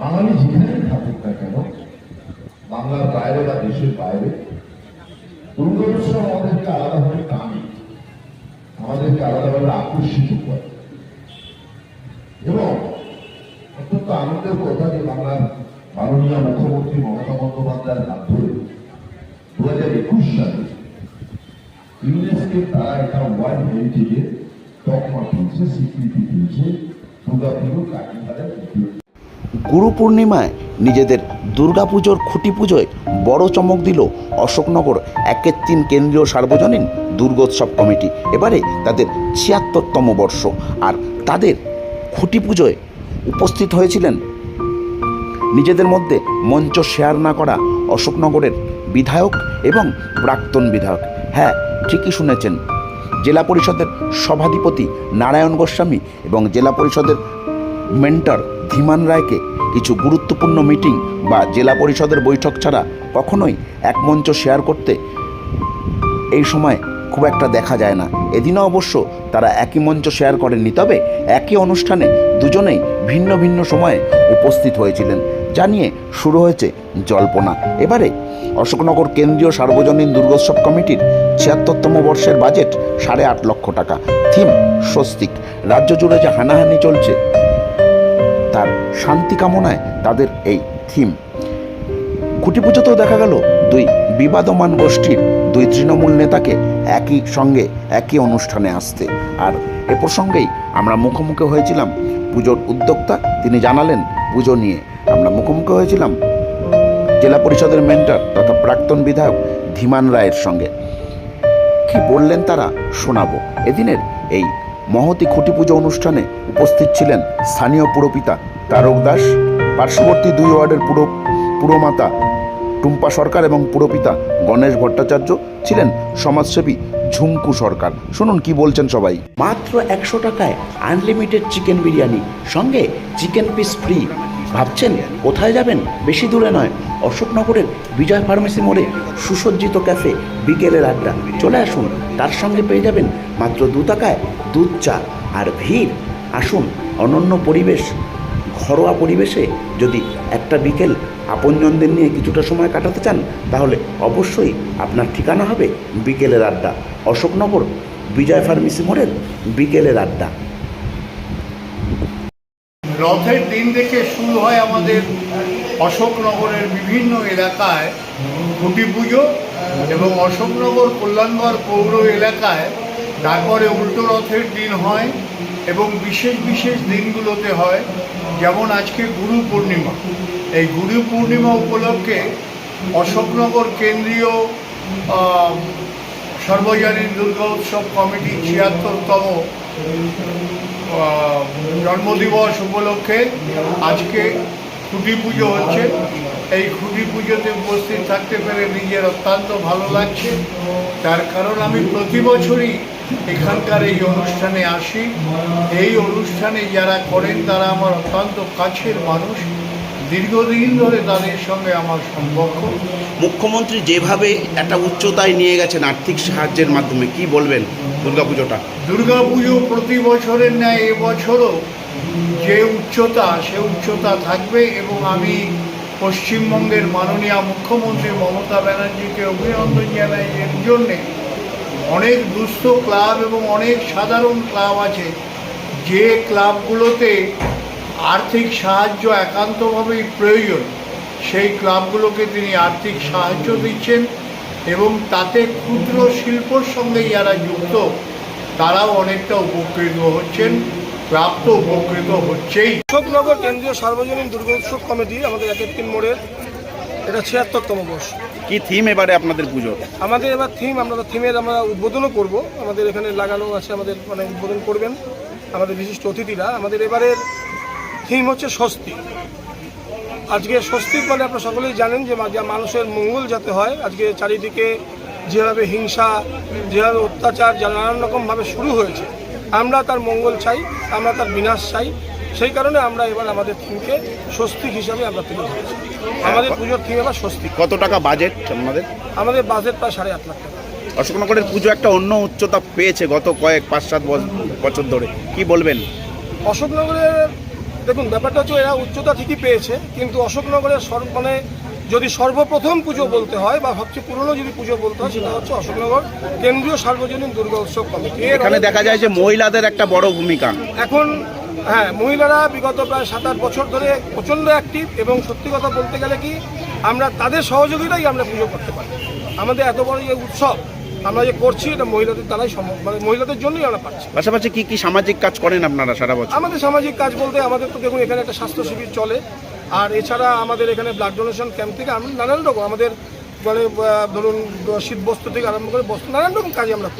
বাঙালি যেখানে থাকুক না কেন, বাংলার বাইরে বা দেশের বাইরে দুর্গোৎসব আমাদেরকে আলাদাভাবে টানে। আমাদেরকে আলাদাভাবে আকর্ষিত করে। এবং অত্যন্ত আনন্দের কথা যে বাংলার মাননীয় মুখ্যমন্ত্রী মমতা বন্দ্যোপাধ্যায়ের ধরে দু হাজার একুশ সালে ইউনেস্কের তারা এটা ওয়ার্ল্ড হেরিটেজের তকমা পেয়েছে স্বীকৃতি পেয়েছে দুর্গা পুজো কাটিহারের ঐতিহ্য গুরু পূর্ণিমায় নিজেদের দুর্গাপুজোর খুঁটি পুজোয় বড় চমক দিল অশোকনগর, একের তিন কেন্দ্রীয় সার্বজনীন দুর্গোৎসব কমিটি। এবারে তাদের ছিয়াত্তরতম বর্ষ আর তাদের খুঁটি পুজোয় উপস্থিত হয়েছিলেন নিজেদের মধ্যে মঞ্চ শেয়ার না করা অশোকনগরের বিধায়ক এবং প্রাক্তন বিধায়ক। হ্যাঁ ঠিকই শুনেছেন, জেলা পরিষদের সভাধিপতি নারায়ণ গোস্বামী এবং জেলা পরিষদের মেন্টর ধীমান রায়কে কিছু গুরুত্বপূর্ণ মিটিং বা জেলা পরিষদের বৈঠক ছাড়া কখনোই এক মঞ্চ শেয়ার করতে এই সময় খুব একটা দেখা যায় না। এদিনও অবশ্য তারা একই মঞ্চ শেয়ার করেননি, তবে একই অনুষ্ঠানে দুজনেই ভিন্ন ভিন্ন সময়ে উপস্থিত হয়েছিলেন। জানিয়ে শুরু হয়েছে জল্পনা। এবারে অশোকনগর কেন্দ্রীয় সার্বজনীন দুর্গোৎসব কমিটির ছিয়াত্তরতম বর্ষের বাজেট সাড়ে আট লক্ষ টাকা। থিম স্বস্তিক। রাজ্য জুড়ে যে হানাহানি চলছে তার শান্তি কামনায় তাদের এই থিম। খুঁটি পুজোতেও দেখা গেল দুই বিবাদমান গোষ্ঠীর দুই তৃণমূল নেতাকে একই সঙ্গে একই অনুষ্ঠানে আসতে। আর এ প্রসঙ্গেই আমরা মুখোমুখি হয়েছিলাম পুজোর উদ্যোক্তা। তিনি জানালেন, পুজো নিয়ে আমরা মুখোমুখি হয়েছিলাম জেলা পরিষদের মেন্টর তথা প্রাক্তন বিধায়ক ধীমান রায়ের সঙ্গে। কি বললেন তারা শোনাবো। এদিনের এই মহতি খুঁটি পুজো অনুষ্ঠানে উপস্থিত ছিলেন স্থানীয় পুরপিতা তারক দাস, পার্শ্ববর্তী দুই ওয়ার্ডের পুরো, পুরমাতা টুম্পা সরকার এবং পুরপিতা গণেশ ভট্টাচার্য ছিলেন সমাজসেবী ঝুমকু সরকার। শুনুন কি বলছেন সবাই। মাত্র একশো টাকায় আনলিমিটেড চিকেন বিরিয়ানি, সঙ্গে চিকেন পিস ফ্রি ভাবছেন কোথায় যাবেন? বেশি দূরে নয়, অশোকনগরের বিজয় ফার্মেসি মোড়ে সুসজ্জিত ক্যাফে বিকেলের আড্ডা। চলে আসুন, তার সঙ্গে পেয়ে যাবেন মাত্র দু টাকায় দুধ, চা আর ভিড়। আসুন, অনন্য পরিবেশ, ঘরোয়া পরিবেশে যদি একটা বিকেল আপনজনদের নিয়ে কিছুটা সময় কাটাতে চান, তাহলে অবশ্যই আপনার ঠিকানা হবে বিকেলের আড্ডা, অশোকনগর বিজয় ফার্মেসি মোড়ের বিকেলের আড্ডা। রথের দিন থেকে শুরু হয় আমাদের অশোকনগরের বিভিন্ন এলাকায় খুঁটি পুজো এবং অশোকনগর কল্যাণগড় পৌর এলাকায় তারপরে উল্টো রথের দিন হয় এবং বিশেষ বিশেষ দিনগুলোতে হয়, যেমন আজকে গুরু পূর্ণিমা। এই গুরু পূর্ণিমা উপলক্ষে অশোকনগর কেন্দ্রীয় সর্বজনীন দুর্গা উৎসব কমিটি ছিয়াত্তরতম জন্মদিবস উপলক্ষে আজকে খুঁটি পুজো হচ্ছে। এই খুঁটি পুজোতে উপস্থিত থাকতে পেরে নিজের অত্যন্ত ভালো লাগছে। তার কারণ আমি প্রতি বছরই এখানকার এই অনুষ্ঠানে আসি। এই অনুষ্ঠানে যারা করেন তারা আমার অত্যন্ত কাছের মানুষ। দীর্ঘদিন ধরে তাদের সঙ্গে আমার সম্পর্ক। মুখ্যমন্ত্রী যেভাবে একটা উচ্চতায় নিয়ে গেছেন আর্থিক সাহায্যের মাধ্যমে কি বলবেন দুর্গাপুজোটা? দুর্গাপুজো প্রতি বছরের ন্যায় এবছরও যে উচ্চতা সে উচ্চতা থাকবে এবং আমি পশ্চিমবঙ্গের মাননীয় মুখ্যমন্ত্রী মমতা ব্যানার্জিকে অভিনন্দন জানাই এর জন্যে। অনেক দুস্থ ক্লাব এবং অনেক সাধারণ ক্লাব আছে যে ক্লাবগুলোতে আর্থিক সাহায্য একান্তভাবেই প্রয়োজন। সেই ক্লাবগুলোকে তিনি আর্থিক সাহায্য দিচ্ছেন এবং তাতে ক্ষুদ্র শিল্পর সঙ্গে যারা যুক্ত তারাও অনেকটা উপকৃত হচ্ছেন। প্রাপ্ত উপকৃত হচ্ছেই। অশোকনগর কেন্দ্রীয় সার্বজনীন দুর্গোৎসব কমিটি আমাদের এক তিন মোড়ের এটা ছিয়াত্তরতম বর্ষ। কি থিম এবারে আপনাদের পুজোর? আমাদের এবার থিম আমরা থিমের আমরা উদ্বোধনও করব। আমাদের এখানে লাগানো আছে আমাদের মানে উদ্বোধন করবেন আমাদের বিশিষ্ট অতিথিরা। আমাদের এবারের থিম হচ্ছে স্বস্তি। আজকে স্বস্তির মানে আপনারা সকলেই জানেন যে মানুষের মঙ্গল যাতে হয় আজকে চারিদিকে যেভাবে হিংসা যেভাবে অত্যাচার যা নানান রকমভাবে শুরু হয়েছে আমরা তার মঙ্গল চাই আমরা তার বিনাশ চাই সেই কারণে আমরা এবার আমাদের থিমকে স্বস্তিক হিসাবে আমরা তুলে ধরেছি। আমাদের পুজোর থিম এবার স্বস্তি। কত টাকা বাজেট আমাদের? আমাদের বাজেট প্রায় সাড়ে আট লাখ টাকা। অশোকনগরের পুজো একটা অন্য উচ্চতা পেয়েছে গত কয়েক পাঁচ সাত বছ- বছর ধরে। কি বলবেন? অশোকনগরের দেখুন ব্যাপারটা হচ্ছে এরা উচ্চতা ঠিকই পেয়েছে কিন্তু অশোকনগরের সর্ব মানে যদি সর্বপ্রথম পুজো বলতে হয় বা সবচেয়ে পুরনো যদি পুজো বলতে হয় সেটা হচ্ছে অশোকনগর কেন্দ্রীয় সার্বজনীন দুর্গা উৎসব কমিটি। এখানে দেখা যায় যে মহিলাদের একটা বড় ভূমিকা। এখন হ্যাঁ মহিলারা বিগত প্রায় সাত আট বছর ধরে প্রচণ্ড অ্যাক্টিভ এবং সত্যি কথা বলতে গেলে কি আমরা তাদের সহযোগিতাই আমরা পুজো করতে পারি। আমাদের এত বড় যে উৎসব আমরা যে করছি এটা মহিলাদের দ্বারাই সম্ভব মানে মহিলাদের জন্যই আমরা পাচ্ছি পাশাপাশি কি কি সামাজিক কাজ করেন আপনারা সারা বছর? আমাদের সামাজিক কাজ বলতে আমাদের তো দেখুন এখানে একটা স্বাস্থ্য শিবির চলে আর এছাড়া আমাদের এখানে ব্লাড ডোনেশন ক্যাম্প থেকে আমরা নানান রকম আমাদের মানে ধরুন শীত বস্ত্র থেকে আরম্ভ করে বস্ত্র নানান রকম কাজ আমরা করি।